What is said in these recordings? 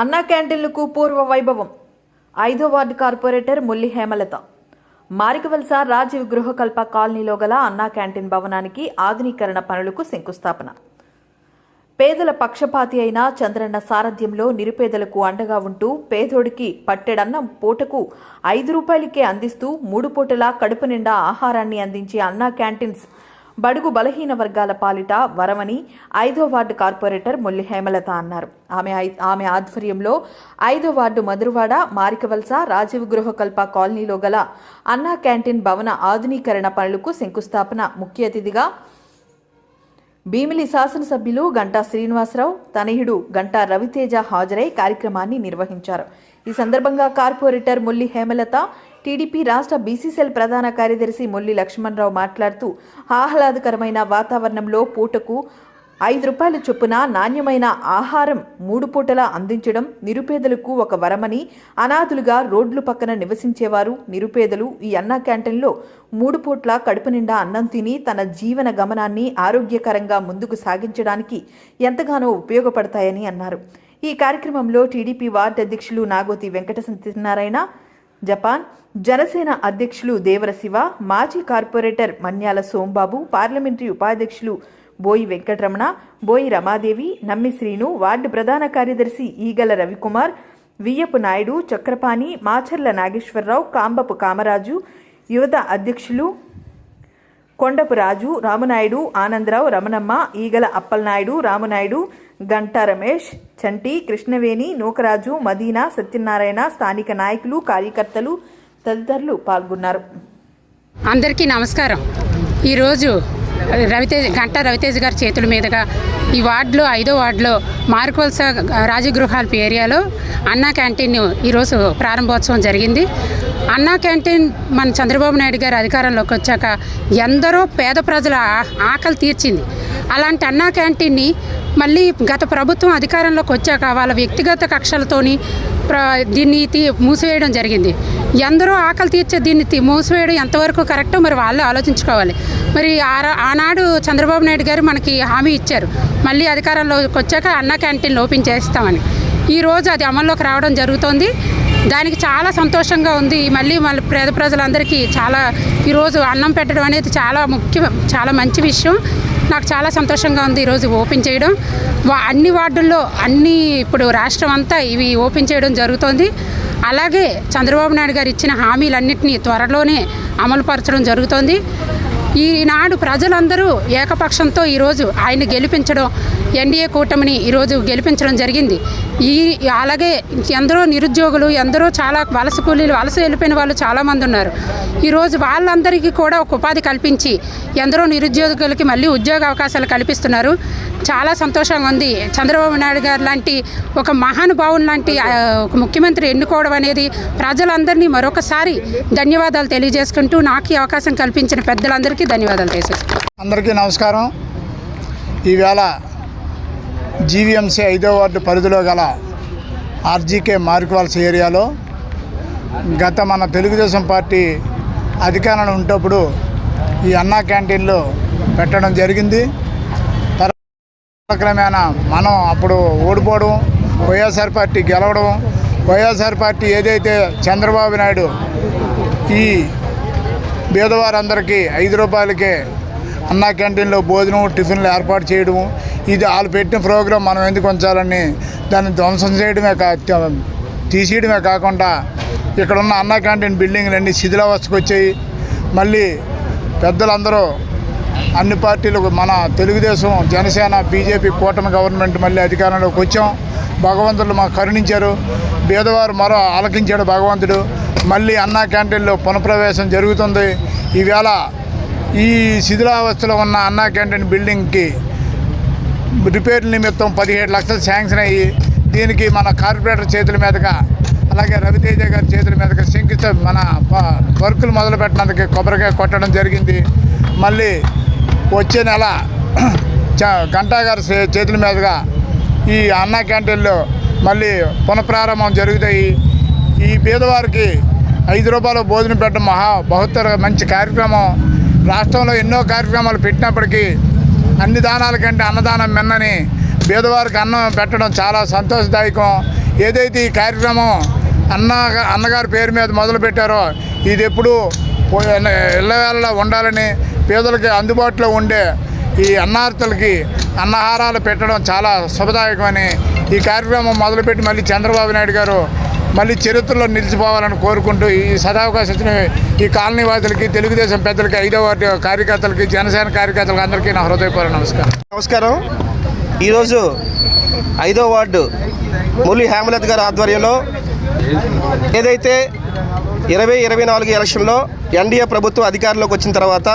అన్నా క్యాంటీన్లకు పూర్వ వైభవం. ఐదో వార్డు కార్పొరేటర్ ముల్లి హేమలత. మారికవలస రాజీవ్ గృహకల్ప కాలనీలో గల అన్నా క్యాంటీన్ భవనానికి ఆధునీకరణ పనులకు శంకుస్థాపన. పేదల పక్షపాతి అయిన చంద్రన్న సారథ్యంలో నిరుపేదలకు అండగా ఉంటూ పేదోడికి పట్టెడన్నం పూటకు ఐదు రూపాయలకే అందిస్తూ మూడు పూటలా కడుపు నిండా ఆహారాన్ని అందించే అన్నా క్యాంటీన్స్ బడుగు బలహీన వర్గాల పాలిట వరమని ఐదో వార్డు కార్పొరేటర్ ముల్లి హేమలత అన్నారు. ఆమె ఐ- ఆమె ఆధ్వర్యంలో ఐదో వార్డు మధురవాడ మారికవలస రాజీవ్ గృహకల్ప కాలనీలో గల అన్నా క్యాంటీన్ భవన ఆధునీకరణ పనులకు శంకుస్థాపన ముఖ్య అతిథిగా భీమిలి శాసనసభ్యులు గంటా శ్రీనివాసరావు తనయుడు గంటా రవితేజ హాజరై కార్యక్రమాన్ని నిర్వహించారు. ఈ సందర్భంగా కార్పొరేటర్ ముల్లి హేమలత టీడీపీ రాష్ట్ర బీసీసీఎల్ ప్రధాన కార్యదర్శి మొల్లి లక్ష్మణరావు మాట్లాడుతూ ఆహ్లాదకరమైన వాతావరణంలో పూటకు ఐదు రూపాయల చొప్పున నాణ్యమైన ఆహారం మూడు పూటలా అందించడం నిరుపేదలకు ఒక వరమని అనాథులుగా రోడ్లు పక్కన నివసించేవారు నిరుపేదలు ఈ అన్నా క్యాంటీన్లో మూడు పూట్ల కడుపు నిండా అన్నం తిని తన జీవన గమనాన్ని ఆరోగ్యకరంగా ముందుకు సాగించడానికి ఎంతగానో ఉపయోగపడతాయని అన్నారు. ఈ కార్యక్రమంలో టీడీపీ వార్డు అధ్యక్షులు నాగోతి వెంకట సత్యనారాయణ జపాన్ జనసేన అధ్యక్షులు దేవర శివ మాజీ కార్పొరేటర్ మన్యాల సోంబాబు పార్లమెంటరీ ఉపాధ్యక్షులు బోయి వెంకటరమణ బోయి రమాదేవి నమ్మి శ్రీను వార్డు ప్రధాన కార్యదర్శి ఈగల రవికుమార్ వియ్యపు నాయుడు చక్రపాణి మాచర్ల నాగేశ్వరరావు కాంబపు కామరాజు యువత అధ్యక్షులు కొండపు రాజు రామనాయుడు ఆనందరావు రమణమ్మ ఈగల అప్పలనాయుడు రామనాయుడు గంటా రమేష్ చంటి కృష్ణవేణి నూకరాజు మదీనా సత్యనారాయణ స్థానిక నాయకులు కార్యకర్తలు తదితరులు పాల్గొన్నారు. అందరికీ నమస్కారం. ఈరోజు రవితేజ్ గంటా రవితేజ్ గారి చేతుల మీదుగా ఈ వార్డులో ఐదో వార్డులో మార్కోల్స రాజగృహాల ఏరియాలో అన్నా క్యాంటీన్ ఈరోజు ప్రారంభోత్సవం జరిగింది. అన్నా క్యాంటీన్ మన చంద్రబాబు నాయుడు గారు అధికారంలోకి వచ్చాక ఎందరో పేద ప్రజల ఆ- ఆకలి తీర్చింది. అలాంటి అన్నా క్యాంటీన్ని మళ్ళీ గత ప్రభుత్వం అధికారంలోకి వచ్చాక వాళ్ళ వ్యక్తిగత కక్షలతోని ప్ర దీన్ని తీ మూసివేయడం జరిగింది. ఎందరో ఆకలి తీర్చే దీన్ని తీ- మూసివేయడం ఎంతవరకు కరెక్టో మరి వాళ్ళే ఆలోచించుకోవాలి. మరి ఆ- ఆనాడు చంద్రబాబు నాయుడు గారు మనకి హామీ ఇచ్చారు. మళ్ళీ అధికారంలోకి వచ్చాక అన్న క్యాంటీన్ ఓపెన్ చేస్తామని ఈరోజు అది అమల్లోకి రావడం జరుగుతోంది. దానికి చాలా సంతోషంగా ఉంది. మళ్ళీ మళ్ళీ పేద ప్రజలందరికీ చాలా ఈరోజు అన్నం పెట్టడం అనేది చాలా ముఖ్యం చాలా మంచి విషయం. నాకు చాలా సంతోషంగా ఉంది ఈరోజు ఓపెన్ చేయడం. వా- అన్ని వార్డుల్లో అన్ని ఇప్పుడు రాష్ట్రం అంతా ఇవి ఓపెన్ చేయడం జరుగుతోంది. అలాగే చంద్రబాబు నాయుడు గారు ఇచ్చిన హామీలన్నింటినీ త్వరలోనే అమలుపరచడం జరుగుతోంది. ఈనాడు ప్రజలందరూ ఏకపక్షంతో ఈరోజు ఆయన గెలిపించడం ఎన్డీఏ కూటమిని ఈరోజు గెలిపించడం జరిగింది. ఈ అలాగే ఎందరో నిరుద్యోగులు ఎందరో చాలా వలస కూలీలు వలస వెళ్ళిపోయిన వాళ్ళు చాలామంది ఉన్నారు. ఈరోజు వాళ్ళందరికీ కూడా ఒక ఉపాధి కల్పించి ఎందరో నిరుద్యోగులకి మళ్ళీ ఉద్యోగ అవకాశాలు కల్పిస్తున్నారు. చాలా సంతోషంగా ఉంది. చంద్రబాబు నాయుడు గారు లాంటి ఒక మహానుభావుని లాంటి ఒక ముఖ్యమంత్రి ఎన్నుకోవడం అనేది ప్రజలందరినీ మరొకసారి ధన్యవాదాలు తెలియజేసుకుంటూ నాకు ఈ అవకాశం కల్పించిన పెద్దలందరికీ ధన్యవాదాలు తెలియజేసుకుంటాను అందరికీ నమస్కారం. ఈవేళ జీవీఎంసీ ఐదో వార్డు పరిధిలో గల ఆర్జీకే మార్కువాల్స్ ఏరియాలో గత మన తెలుగుదేశం పార్టీ అధికారంలో ఉంటప్పుడు ఈ అన్నా క్యాంటీన్లు పెట్టడం జరిగింది. క్రమేణా మనం అప్పుడు ఓడిపోవడం వైఎస్ఆర్ పార్టీ గెలవడం వైఎస్ఆర్ పార్టీ ఏదైతే చంద్రబాబు నాయుడు ఈ పేదవారందరికీ ఐదు రూపాయలకే అన్నా క్యాంటీన్లో భోజనం టిఫిన్లు ఏర్పాటు చేయడము. ఇది వాళ్ళు పెట్టిన ప్రోగ్రాం మనం ఎందుకు ఉంచాలని దాన్ని ధ్వంసం చేయడమే కా తీసేయడమే కాకుండా ఇక్కడ ఉన్న అన్నా క్యాంటీన్ బిల్డింగ్లన్నీ శిథిలావస్థకు వచ్చాయి. మళ్ళీ పెద్దలందరూ అన్ని పార్టీలకు మన తెలుగుదేశం జనసేన బీజేపీ కూటమి గవర్నమెంట్ మళ్ళీ అధికారంలోకి వచ్చాం. భగవంతుడు మాకు కరుణించారు. పేదవారు మరో ఆలకించాడు భగవంతుడు. మళ్ళీ అన్నా క్యాంటీన్లో పునఃప్రవేశం జరుగుతుంది. ఈవేళ ఈ శిథిలావస్థలో ఉన్న అన్నా క్యాంటీన్ బిల్డింగ్కి రిపేర్ నిమిత్తం పదిహేడు లక్షలు శాంక్షన్ అయ్యి దీనికి మన కార్పొరేటర్ చేతుల మీదుగా అలాగే రవితేజ గారి చేతుల మీదుగా శంకిత మన ప- వర్కులు మొదలు పెట్టినందుకు కొబ్బరికాయ కొట్టడం జరిగింది. మళ్ళీ వచ్చే నెల చ- గంటా గారి చే- చేతుల మీదుగా ఈ అన్నా క్యాంటీన్లో మళ్ళీ పునఃప్రారంభం జరుగుతాయి. ఈ పేదవారికి ఐదు రూపాయలు భోజనం పెట్టడం మహా బహుత్తర మంచి కార్యక్రమం. రాష్ట్రంలో ఎన్నో కార్యక్రమాలు పెట్టినప్పటికీ అన్ని దానాల కంటే అన్నదానం మిన్నని పేదవారికి అన్నం పెట్టడం చాలా సంతోషదాయకం. ఏదైతే ఈ కార్యక్రమం అన్న అన్నగారి పేరు మీద మొదలు పెట్టారో ఇది ఎప్పుడు ఇళ్ళవేళలో ఉండాలని పేదలకి అందుబాటులో ఉండే ఈ అన్నార్థులకి అన్నహారాలు పెట్టడం చాలా శుభదాయకమని ఈ కార్యక్రమం మొదలుపెట్టి మళ్ళీ చంద్రబాబు నాయుడు గారు మళ్ళీ చరిత్రలో నిలిచిపోవాలని కోరుకుంటూ ఈ సదావకాశం ఇచ్చిన ఈ కాలనీవాదులకి తెలుగుదేశం పెద్దలకి ఐదవ వార్డు కార్యకర్తలకి జనసేన కార్యకర్తలకి అందరికీ నా హృదయపూర్వ నమస్కారం. నమస్కారం. ఈరోజు ఐదో వార్డు మురళి హేమలత్ గారి ఆధ్వర్యంలో ఏదైతే ఇరవై ఇరవై నాలుగు ఎలక్షన్లో ఎన్డీఏ ప్రభుత్వం అధికారంలోకి వచ్చిన తర్వాత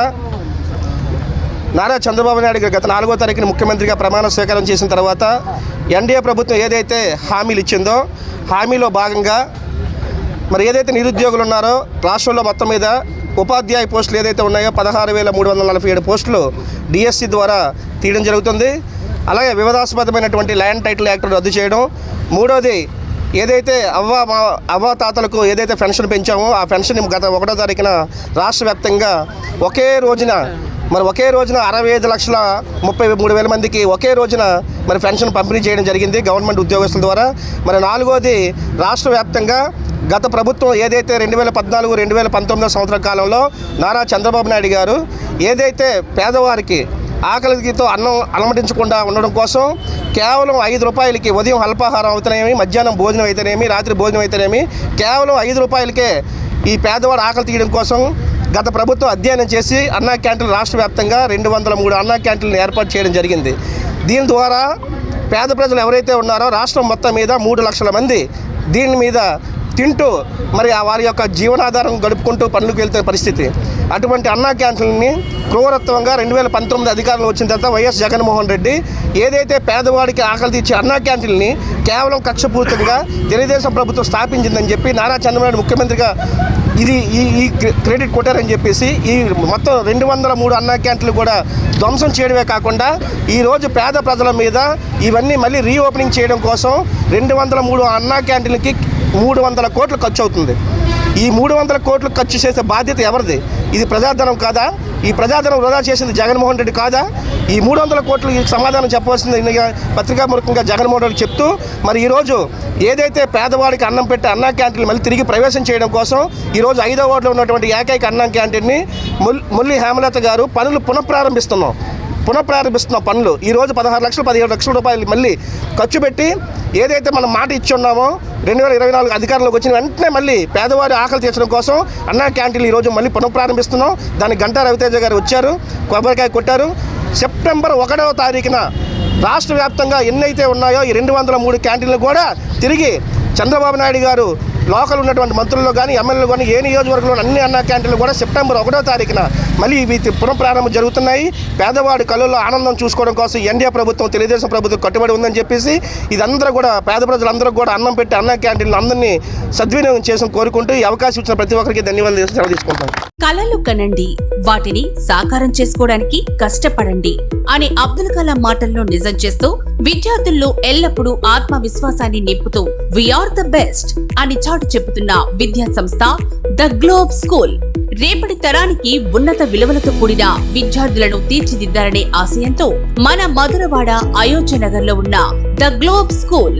నారా చంద్రబాబు నాయుడు గారు గత నాలుగో తారీఖున ముఖ్యమంత్రిగా ప్రమాణ స్వీకారం చేసిన తర్వాత ఎన్డీఏ ప్రభుత్వం ఏదైతే హామీలు ఇచ్చిందో హామీలో భాగంగా మరి ఏదైతే నిరుద్యోగులు ఉన్నారో రాష్ట్రంలో మొత్తం మీద ఉపాధ్యాయ పోస్టులు ఏదైతే ఉన్నాయో పదహారు వేల మూడు వందల నలభై ఏడు పోస్టులు డిఎస్సి ద్వారా తీయడం జరుగుతుంది. అలాగే వివాదాస్పదమైనటువంటి ల్యాండ్ టైటిల్ యాక్ట్ రద్దు చేయడం. మూడోది ఏదైతే అవ్వ మా అవ్వ తాతలకు ఏదైతే పెన్షన్ పెంచామో ఆ పెన్షన్ గత ఒకటో తారీఖున రాష్ట్ర వ్యాప్తంగా ఒకే రోజున మరి ఒకే రోజున అరవై ఐదు లక్షల ముప్పై మూడు వేల మందికి ఒకే రోజున మరి పెన్షన్ పంపిణీ చేయడం జరిగింది గవర్నమెంట్ ఉద్యోగస్తుల ద్వారా. మరి నాలుగోది రాష్ట్ర వ్యాప్తంగా గత ప్రభుత్వం ఏదైతే రెండు వేల పద్నాలుగు రెండు వేల పంతొమ్మిదో సంవత్సర కాలంలో నారా చంద్రబాబు నాయుడు గారు ఏదైతే పేదవారికి ఆకలితో అన్నం అలమటించకుండా ఉండడం కోసం కేవలం ఐదు రూపాయలకి ఉదయం అల్పాహారం అవుతానేమి మధ్యాహ్నం భోజనం అయితేనేమి రాత్రి భోజనం అయితేనేమి కేవలం ఐదు రూపాయలకే ఈ పేదవాడు ఆకలి తీయడం కోసం గత ప్రభుత్వం అధ్యయనం చేసి అన్నా క్యాంటీన్ రాష్ట్ర వ్యాప్తంగా రెండు వందల మూడు అన్నా క్యాంటీన్లు ఏర్పాటు చేయడం జరిగింది. దీని ద్వారా పేద ప్రజలు ఎవరైతే ఉన్నారో రాష్ట్రం మొత్తం మీద మూడు లక్షల మంది దీని మీద తింటూ మరి వారి యొక్క జీవనాధారం గడుపుకుంటూ పనులకు వెళ్తున్న పరిస్థితి. అటువంటి అన్నా క్యాంటీన్ని క్రూరత్వంగా రెండు వేల పంతొమ్మిది అధికారంలో వచ్చిన తర్వాత వైఎస్ జగన్మోహన్ రెడ్డి ఏదైతే పేదవాడికి ఆకలి తీర్చే అన్నా క్యాంటీన్ని కేవలం కక్షపూరితంగా తెలుగుదేశం ప్రభుత్వం స్థాపించిందని చెప్పి నారా చంద్రబాబు ముఖ్యమంత్రిగా ఇది ఈ ఈ క్రె- క్రెడిట్ కొట్టారని చెప్పేసి ఈ మొత్తం రెండు వందల మూడు అన్న క్యాంట్లు కూడా ధ్వంసం చేయడమే కాకుండా ఈరోజు పేద ప్రజల మీద ఇవన్నీ మళ్ళీ రీఓపెనింగ్ చేయడం కోసం రెండు వందల మూడు అన్నా క్యాంటీన్లకి మూడు వందల కోట్లు ఖర్చు అవుతుంది. ఈ మూడు వందల కోట్లు ఖర్చు చేసే బాధ్యత ఎవరిది? ఇది ప్రజాధనం కాదా? ఈ ప్రజాధనం వృధా చేసింది జగన్మోహన్ రెడ్డి కాదా? ఈ మూడు వందల కోట్లు ఈ సమాధానం చెప్పవలసింది ఇన్నిగా ముఖంగా జగన్మోహన్ రెడ్డి చెప్తూ మరి ఈరోజు ఏదైతే పేదవాడికి అన్నం పెట్టి అన్నా క్యాంటీన్లు మళ్ళీ తిరిగి ప్రవేశం చేయడం కోసం ఈరోజు ఐదో వార్డులో ఉన్నటువంటి ఏకైక అన్నం క్యాంటీన్ని ముల్ ముల్లి హేమలత గారు పనులు పునఃప్రారంభిస్తున్నాం. పునఃప్రారంభిస్తున్న పనులు. ఈరోజు పదహారు లక్షలు పదిహేడు లక్షల రూపాయలు మళ్ళీ ఖర్చు పెట్టి ఏదైతే మనం మాట ఇచ్చి ఉన్నామో రెండు వేల ఇరవై నాలుగు అధికారంలోకి వచ్చిన వెంటనే మళ్ళీ పేదవారి ఆకలి తీర్చడం కోసం అన్నా క్యాంటీన్లు ఈరోజు మళ్ళీ పునఃప్రారంభిస్తున్నాం. దానికి గంటా రవితేజ గారు వచ్చారు కొబ్బరికాయ కొట్టారు. సెప్టెంబర్ ఒకటవ తారీఖున రాష్ట్ర వ్యాప్తంగా ఎన్నైతే ఉన్నాయో ఈ రెండు వందల మూడు క్యాంటీన్లు కూడా తిరిగి చంద్రబాబు నాయుడు గారు లోకల్ ఉన్నటువంటి మంత్రుల్లో కానీ ఎమ్మెల్యేలు కానీ ఏ నియోజకవర్గంలో అన్ని అన్న క్యాంటీన్లు కూడా సెప్టెంబర్ ఒకటో తారీఖున మళ్ళీ ఇవి పునఃప్రారంభం జరుగుతున్నాయి. పేదవాడి కళ్ళల్లో ఆనందం చూసుకోవడం కోసం ఎన్డీఏ ప్రభుత్వం తెలుగుదేశం ప్రభుత్వం కట్టుబడి ఉందని చెప్పేసి ఇదంతా కూడా పేద ప్రజలందరూ కూడా అన్నం పెట్టి అన్న క్యాంటీన్లు అందరినీ సద్వినియోగం చేసి కోరుకుంటూ ఈ అవకాశం ఇచ్చిన ప్రతి ఒక్కరికి ధన్యవాదాలు సెలవు తీసుకుంటాం కళలు కనండి. వాటిని సాకారం చేసుకోవడానికి కష్టపడండి అనే అబ్దుల్ కలాం మాటల్లో నిజం చేస్తూ విద్యార్థుల్లో ఎల్లప్పుడూ ఆత్మవిశ్వాసాన్ని నింపుతూ వీఆర్ ద బెస్ట్ అని చాటు చెబుతున్న విద్యా సంస్థ ద గ్లోబ్ స్కూల్. రేపటి తరానికి ఉన్నత విలువలతో కూడిన విద్యార్థులను తీర్చిదిద్దాలనే ఆశయంతో మన మధురవాడ అయోధ్య నగర్లో ఉన్న ద గ్లోబ్ స్కూల్